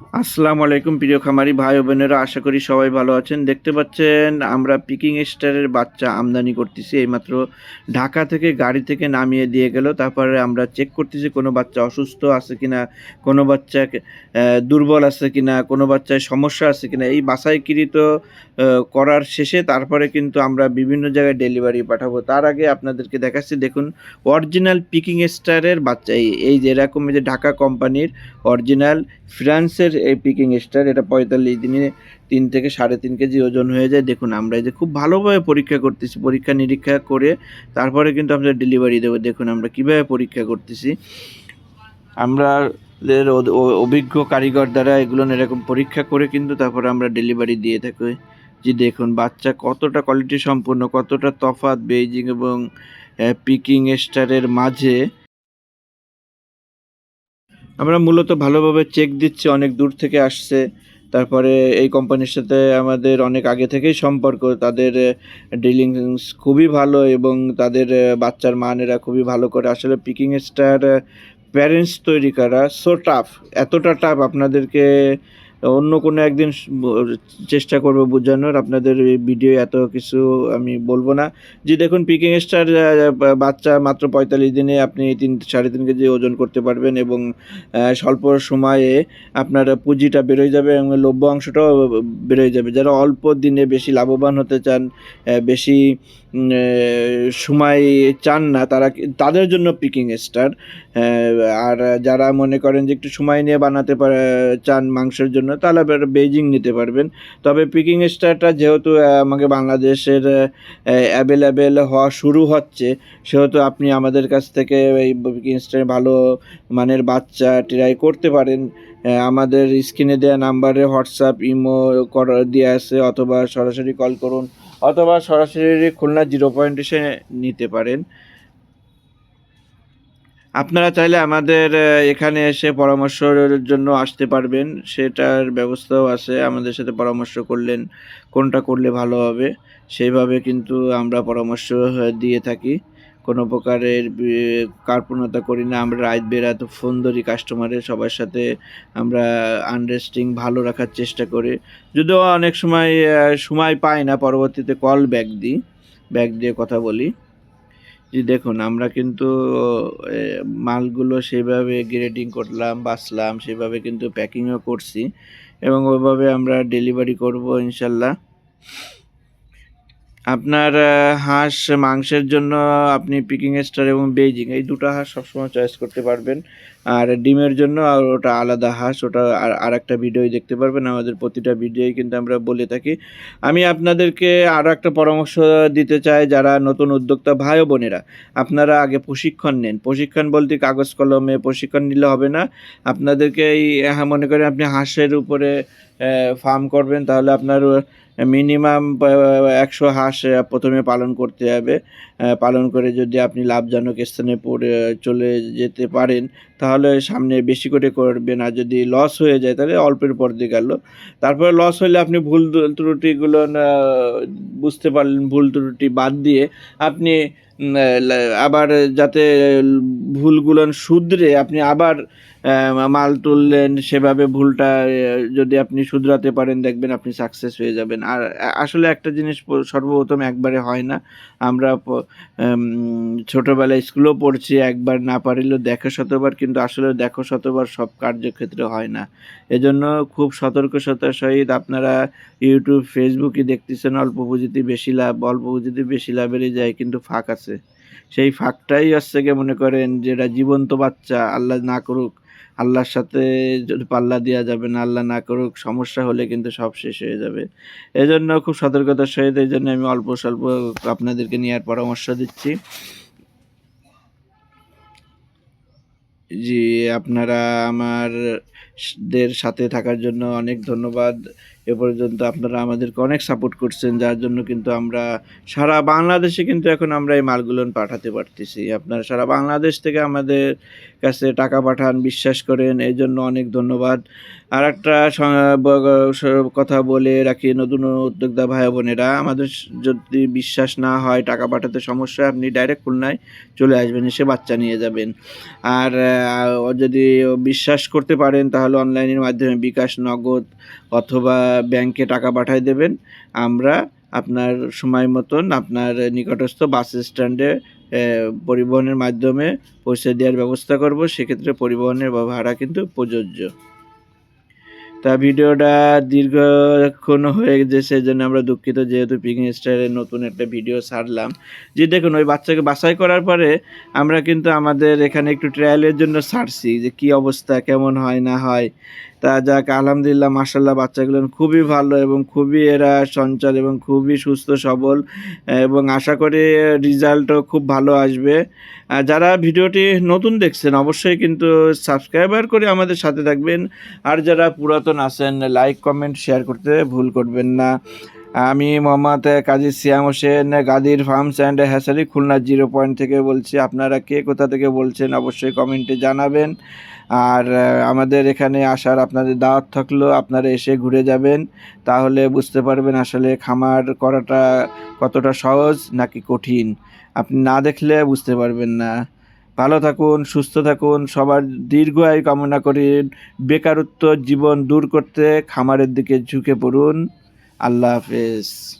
আসসালামু আলাইকুম প্রিয় খামারি ভাই ও বোনেরা আশা করি সবাই ভালো আছেন। দেখতে পাচ্ছেন আমরা পিকিং স্টারের বাচ্চা আমদানি করতেছি এইমাত্র ঢাকা থেকে গাড়ি থেকে নামিয়ে দিয়ে গেল। তারপরে আমরা চেক করতেছি কোনো বাচ্চা অসুস্থ আছে কিনা কোনো বাচ্চা দুর্বল আছে কিনা কোনো বাচ্চায় সমস্যা আছে কিনা এই বাছাইকৃত আহ, করার শেষে তারপরে কিন্তু আমরা বিভিন্ন জায়গায় ডেলিভারি পাঠাবো। তার আগে আপনাদেরকে দেখাচ্ছি দেখুন অরিজিনাল পিকিং স্টারের বাচ্চা এই যে এরকম এই যে ঢাকা কোম্পানির অরিজিনাল ফ্রান্সের এই পিকিং স্টার এটা পঁয়তাল্লিশ দিনে তিন থেকে সাড়ে তিন কেজি ওজন হয়ে যায়। দেখুন, আমরা এই যে খুব ভালোভাবে পরীক্ষা করতেছি, পরীক্ষা নিরীক্ষা করে তারপরে কিন্তু আমরা ডেলিভারি দেবো। দেখুন, আমরা কীভাবে পরীক্ষা করতেছি। আমরা অভিজ্ঞ কারিগর দ্বারা এগুলো এরকম পরীক্ষা করে কিন্তু তারপরে আমরা ডেলিভারি দিয়ে থাকি। যে দেখুন, বাচ্চা কতটা কোয়ালিটি সম্পূর্ণ কতটা তফাৎ বেইজিং এবং পিকিং স্টারের মাঝে আমরা মূলত ভালোভাবে চেক দিচ্ছি, অনেক দূর থেকে আসছে। তারপরে এই কোম্পানির সাথে আমাদের অনেক আগে থেকেই সম্পর্ক। তাদের ডিলিংস খুবই ভালো এবং তাদের বাচ্চার মানেরা খুবই ভালো করে। আসলে পিকিং স্টার প্যারেন্টস তৈরি করা সো টাফ এতটা টাফ আপনাদেরকে অন্য কোনো একদিন চেষ্টা করব বোঝানোর। আপনাদের ভিডিও এত কিছু আমি বলব না। যে দেখুন পিকিং স্টার বাচ্চা মাত্র পঁয়তাল্লিশ দিনে আপনি তিন, সাড়ে তিন কেজি ওজন করতে পারবেন এবং স্বল্প সময়ে আপনার পুঁজিটা বেরোয় যাবে এবং লভ্য অংশটাও বেরোয় যাবে। যারা অল্প দিনে বেশি লাভবান হতে চান বেশি সময় চান না, তারা তাদের জন্য পিকিং স্টার আর যারা মনে করেন যে একটু সময় নিয়ে বানাতে চান মাংসের জন্য তাহলে বেজিং নিতে পারবেন। তবে পিকিং স্টারটা যেহেতু আমাকে বাংলাদেশের অ্যাভেলেবেল হওয়া শুরু হচ্ছে, সেহেতু আপনি আমাদের কাছ থেকে এই পিকিং স্টার ভালো মানের বাচ্চা ট্রাই করতে পারেন। আমাদের স্ক্রিনে দেওয়া নাম্বারে হোয়াটসঅ্যাপ ইমো করা দেওয়া আছে অথবা সরাসরি কল করুন, অথবা সরাসরি খুলনা জিরো পয়েন্ট এসে নিতে পারেন। আপনারা চাইলে আমাদের এখানে এসে পরামর্শের জন্য আসতে পারবেন। সেটার ব্যবস্থাও আছে। আমাদের সাথে পরামর্শ করলেন, কোনটা করলে ভালো হবে, সেইভাবে কিন্তু আমরা পরামর্শ দিয়ে থাকি। কোনো প্রকারের কার্পণ্যতা করি না। আমরা রাত বেরাত ফোন ধরি কাস্টমারের সবার সাথে আমরা আন্ডারস্ট্যান্ডিং ভালো রাখার চেষ্টা করি। যদিও অনেক সময় সময় পাই না, পরবর্তীতে কল ব্যাক দিই। ব্যাক দিয়ে কথা বলি। দেখুন, আমরা কিন্তু মালগুলো সেভাবে গ্রেডিং করলাম, বাছলাম, সেভাবে কিন্তু প্যাকিংও করছি এবং ওইভাবে আমরা ডেলিভারি করব ইনশাল্লাহ। আপনার হাঁস, মাংসের জন্য আপনি পিকিং স্টার এবং বেইজিং এই দুটো হাঁস সবসময় চয়েস করতে পারবেন। আর ডিমের জন্য আর ওটা আলাদা হাঁস, ওটা আর একটা ভিডিওই দেখতে পারবেন, আমাদের প্রতিটা ভিডিওই কিন্তু আমরা বলে থাকি। আমি আপনাদেরকে আরও একটা পরামর্শ দিতে চাই, যারা নতুন উদ্যোক্তা ভাই বোনেরা, আপনারা আগে প্রশিক্ষণ নেন। প্রশিক্ষণ বলতে কাগজ কলমে প্রশিক্ষণ নিলে হবে না। আপনাদেরকে এই হ্যাঁ মনে করেন আপনি হাঁসের উপরে ফার্ম করবেন, তাহলে আপনার মিনিমাম একশো হাঁস প্রথমে পালন করতে হবে। পালন করে যদি আপনি লাভজনক স্থানে পড়ে, চলে যেতে পারেন, তাহলে সামনে বেশি করে করবেন। আর যদি লস হয়ে যায়, তাহলে অল্পের পর দিয়ে গেল। তারপরে লস হলে আপনি ভুল ত্রু- ত্রুটিগুলো বুঝতে পারলেন, ভুল ত্রুটি বাদ দিয়ে আপনি আবার যাতে ভুলগুলো শুধরে আপনি আবার মাল তুললেন, সেভাবে ভুলটা যদি আপনি শুধরাতে পারেন, দেখবেন আপনি সাকসেস হয়ে যাবেন। আর আসলে একটা জিনিস সর্বপ্রথম একবারে হয় না। আমরা ছোটোবেলায় স্কুলেও পড়ছি, একবার না পারিলেও দেখো শতবার, কিন্তু আসলে দেখো শতবার সব কার্যক্ষেত্রে হয় না। এজন্য খুব সতর্ক সতর্কতার সহিত আপনারা ইউটিউব ফেসবুকে দেখতেছেন, অল্প পুঁজিতে বেশি লাভ, অল্প পুঁজিতে বেশি লাভেরই যায়, কিন্তু ফাঁক আছে। সেই ফাঁকটাই হচ্ছে গিয়ে মনে করেন যেটা জীবন্ত বাচ্চা, আল্লাহ না করুক, আল্লাহর সাথে যদি পাল্লা দেওয়া যাবে না, আল্লাহ না করুক, সমস্যা হলে কিন্তু সব শেষ হয়ে যাবে। এজন্য খুব সতর্কতার সহিত এই জন্য আমি অল্প স্বল্প আপনাদেরকে নেওয়ার পরামর্শ দিচ্ছি। জি, আপনারা আমার দের সাথে থাকার জন্য অনেক ধন্যবাদ। এ পর্যন্ত আপনারা আমাদেরকে অনেক সাপোর্ট করছেন, যার জন্য কিন্তু আমরা সারা বাংলাদেশে কিন্তু এখন আমরা এই মালগুলো পাঠাতে পারতেছি। আপনারা সারা বাংলাদেশ থেকে আমাদের কাছে টাকা পাঠান, বিশ্বাস করেন, এই জন্য অনেক ধন্যবাদ। আর একটা কথা বলে রাখি, নতুন উদ্যোক্তা ভাই বোনেরা, আমাদের যদি বিশ্বাস না হয় টাকা পাঠাতে সমস্যা, আপনি ডাইরেক্ট খুলনায় চলে আসবেন, এসে বাচ্চা নিয়ে যাবেন। আর যদি বিশ্বাস করতে পারেন, তাহলে অনলাইনের মাধ্যমে বিকাশ নগদ অথবা ব্যাংকে টাকা পাঠায় দেবেন। আমরা আপনার সময় মতন আপনার নিকটস্থ বাস স্ট্যান্ডে পরিবহনের মাধ্যমে পৌঁছে দেওয়ার ব্যবস্থা করব, সেক্ষেত্রে পরিবহনের ভাড়া কিন্তু প্রযোজ্য। তা ভিডিওটা দীর্ঘক্ষণ হয়ে গেছে, সেজন্য আমরা দুঃখিত, যেহেতু পিকনিক স্টাইলের নতুন একটা ভিডিও ছাড়লাম। যে দেখুন, ওই বাচ্চাকে বাছাই করার পরে আমরা কিন্তু আমাদের এখানে একটু ট্রায়ালের জন্য ছাড়ছি, যে কি অবস্থা, কেমন হয়, না হয়। তা যাক, আলহামদুলিল্লাহ মাসাল্লাহ বাচ্চাগুলো খুবই ভালো এবং খুবই এরা সঞ্চল এবং খুবই সুস্থ, সবল, এবং আশা করি রেজাল্টও খুব ভালো আসবে। যারা ভিডিওটি নতুন দেখছেন, অবশ্যই কিন্তু সাবস্ক্রাইবার করে আমাদের সাথে থাকবেন। আর যারা পুরাতন আছেন, লাইক, কমেন্ট, শেয়ার করতে ভুল করবেন না। আমি Mohammad Kazi Siam Hossain, Gadir farms and hatchery Khulna zero point থেকে বলছি। আপনারা কে কোথা থেকে বলছেন অবশ্যই কমেন্টে জানাবেন। আর আমাদের এখানে আসার আপনাদের দাওয়াত থাকল, আপনারা এসে ঘুরে যাবেন। তাহলে বুঝতে পারবেন আসলে খামার করাটা কতটা সহজ নাকি কঠিন। আপনি না দেখলে বুঝতে পারবেন না। ভালো থাকুন, সুস্থ থাকুন, সবার দীর্ঘ আয়ু কামনা করি। বেকারত্ব জীবন দূর করতে খামারের দিকে ঝুঁকে পড়ুন। আল্লাহ হাফেজ